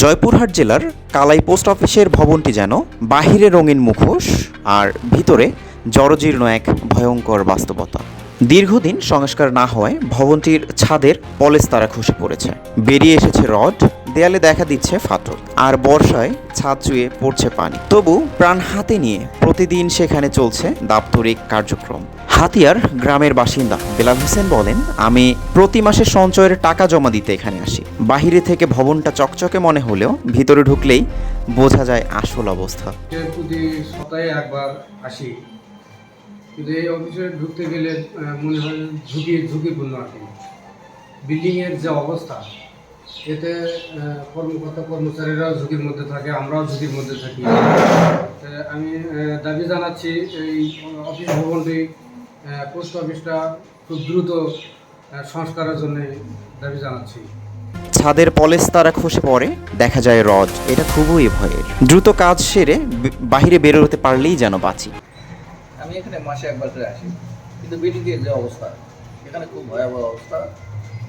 জয়পুরহাট জেলার কালাই পোস্ট অফিসের ভবনটি যেন বাহিরে রঙিন মুখোশ আর ভিতরে জরজীর্ণ এক ভয়ঙ্কর বাস্তবতা। দীর্ঘদিন সংস্কার না হওয়ায় ভবনটির ছাদের পলেস্তারা খসে পড়েছে। বেরিয়ে এসেছে রড দেয়ালে দেখা দিচ্ছে ফাটল। আর বর্ষায় ছাদ চুয়ে পড়ছে পানি। তবু প্রাণ হাতে নিয়ে প্রতিদিন সেখানে চলছে দাপ্তরিক কার্যক্রম। হাতিয়ার গ্রামের বাসিন্দা বেলাল হোসেন বলেন, আমি প্রতি মাসে সঞ্চয়ের টাকা জমা দিতে এখানে আসি। বাহিরে থেকে ভবনটা চকচকে মনে হলেও ভিতরে ঢুকলেই বোঝা যায় আসল অবস্থা। একবার আসি কিন্তু এই অফিসে ঢুকতে গেলে মনে হয় ঝুঁকি, ঝুঁকিপূর্ণ আর কি। বিল্ডিংয়ের যে অবস্থা এতে কর্মকর্তা কর্মচারীরাও ঝুঁকির মধ্যে থাকে আমরাও ঝুঁকির মধ্যে থাকি। আমি দাবি জানাচ্ছি এই অফিস ভবনটি পোস্ট অফিসটা খুব দ্রুত সংস্কারের জন্য দাবি জানাচ্ছি। ছাদের পলেস্তারা খসে পড়ে দেখা যায় রড। এটা খুবই ভয়ের। দ্রুত কাজ সেরে বাহিরে বেরোতে পারলেই যেন বাঁচি। আমি এখানে মাসে একবার করে আসি কিন্তু বিল্ডিংয়ের যে অবস্থা এখানে খুব ভয়াবহ অবস্থা।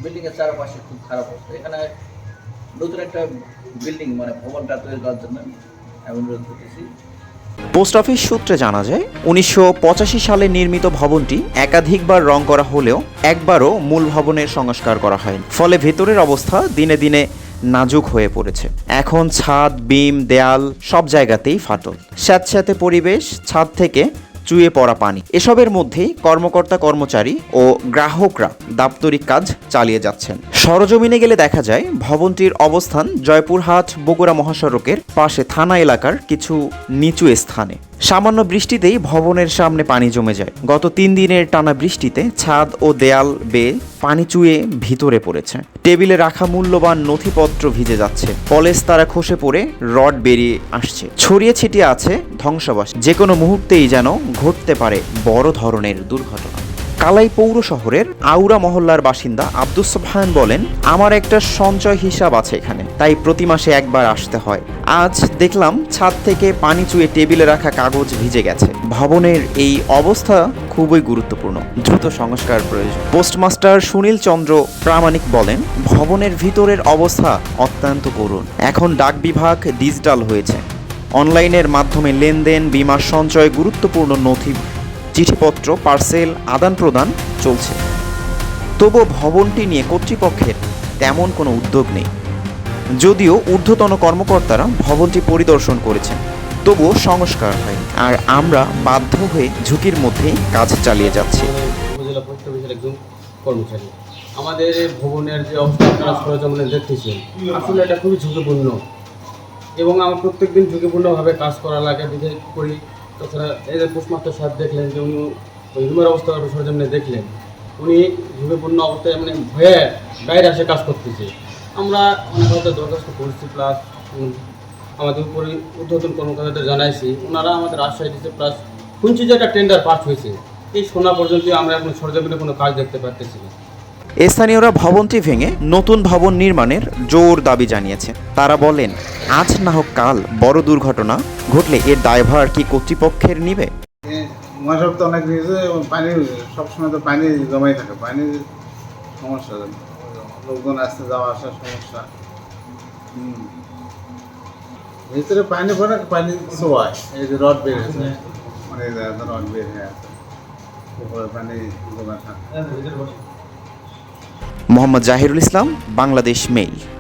বিল্ডিংয়ের চারপাশে খুব খারাপ অবস্থা। এখানে নতুন একটা বিল্ডিং মানে ভবনটা তৈরি করার জন্য আমি অনুরোধ করতেছি। পোস্ট অফিস সূত্রে জানা যায়, উনিশশো পঁচাশি সালে নির্মিত ভবনটি একাধিকবার রং করা হলেও একবারও মূল ভবনের সংস্কার করা হয়নি। ফলে ভেতরের অবস্থা দিনে দিনে নাজুক হয়ে পড়েছে। এখন ছাদ, বিম, দেয়াল সব জায়গাতেই ফাটল। স্যাঁতস্যাঁতে পরিবেশ, ছাদ থেকে চুয়ে পড়া পানি। এসবের মধ্যেই কর্মকর্তা কর্মচারী ও গ্রাহকরা দাপ্তরিক কাজ চালিয়ে যাচ্ছেন। সরজমিনে গেলে দেখা যায়, ভবনটির অবস্থান জয়পুরহাট বগুড়া মহাসড়কের পাশে থানা এলাকার কিছু নিচু স্থানে। সামান্য বৃষ্টিতেই ভবনের সামনে পানি জমে যায়। গত তিন দিনের টানা বৃষ্টিতে ছাদ ও দেয়াল বেয়ে পানি চুয়ে ভিতরে পড়েছে। টেবিলে রাখা মূল্যবান নথিপত্র ভিজে যাচ্ছে। পলেস তারা খসে পড়ে, রড বেরিয়ে আসছে। ছড়িয়ে ছিটিয়ে আছে ধ্বংসাবাস যে কোনো মুহূর্তেই যেন ঘটতে পারে বড় ধরনের দুর্ঘটনা। কালাই পৌর শহরের আউরা মহল্লার বাসিন্দা আব্দুস সোবহান বলেন, আমার একটা সঞ্চয় হিসাব আছে এখানে, তাই প্রতি মাসে একবার আসতে হয়। আজ দেখলাম ছাদ থেকে পানি চুয়ে টেবিলে রাখা কাগজ ভিজে গেছে। ভবনের এই অবস্থা খুবই গুরুত্বপূর্ণ। দ্রুত সংস্কার প্রয়োজন। পোস্টমাস্টার সুনীল চন্দ্র প্রামাণিক বলেন, ভবনের ভিতরের অবস্থা অত্যন্ত করুণ। এখন ডাক বিভাগ ডিজিটাল হয়েছে। অনলাইনের মাধ্যমে লেনদেন বিমা সঞ্চয় গুরুত্বপূর্ণ নথি চিঠিপত্র, পার্সেল, আদান প্রদান চলছে। তবুও ভবনটি নিয়ে কর্তৃপক্ষের তেমন কোনো উদ্যোগ নেই। যদিও ঊর্ধ্বতন কর্মকর্তারা ভবনটি পরিদর্শন করেছেন, তবুও সংস্কার হয় আর আমরা বাধ্য হয়ে ঝুঁকির মধ্যেই কাজ চালিয়ে যাচ্ছি। কর্মচারী। আমাদের ভবনের যে অবস্থা, আপনারা দেখতেছেন, আসলে এটা খুবই ঝুঁকিপূর্ণ। এবং আমার প্রত্যেকদিন ঝুঁকিপূর্ণভাবে কাজ করা লাগে বিদায় করি তাছাড়া এই যে পোস্টমাস্টার সাহেব দেখলেন যে উনি ওই রুমের অবস্থা সরজমিনে দেখলেন, উনি ঝুঁকিপূর্ণ অবস্থায় মানে ভয়ে বাইরে আসে কাজ করতেছে। আমরা অনেক হয়তো দরখাস্ত করছি প্লাস আমাদের উপরে ঊর্ধ্বতন কর্মকর্তাদের জানাইছি ওনারা আমাদের আশ্বাস দিচ্ছে প্লাস শুনছি যে একটা টেন্ডার পাস হয়েছে। এই শোনা পর্যন্ত আমরা এখন সরজমিনে কোনো কাজ দেখতে পারতেছি না। স্থানীয়রা ভবনটি ভেঙে নতুন ভবন নির্মাণের জোর দাবি জানিয়েছে। তারা বলেন, আজ না হোক কাল বড় দুর্ঘটনা ঘটলে এর দায়ভার কি কর্তৃপক্ষের নিবে? মহাসড়ক তো অনেক এবং পানি, সবসময় তো পানি জমাই থাকে। পানির সমস্যা, লোকজন আসতে যাওয়া আসার সমস্যা। ভিতরে পানি পড়ে, পানি শোয়ায় এই যে রড বের হয়েছে মানে রড বের হয়ে আছে, উপরে পানি জমা থাকে। মোহাম্মদ জাহিরুল ইসলাম বাংলাদেশ মেইল।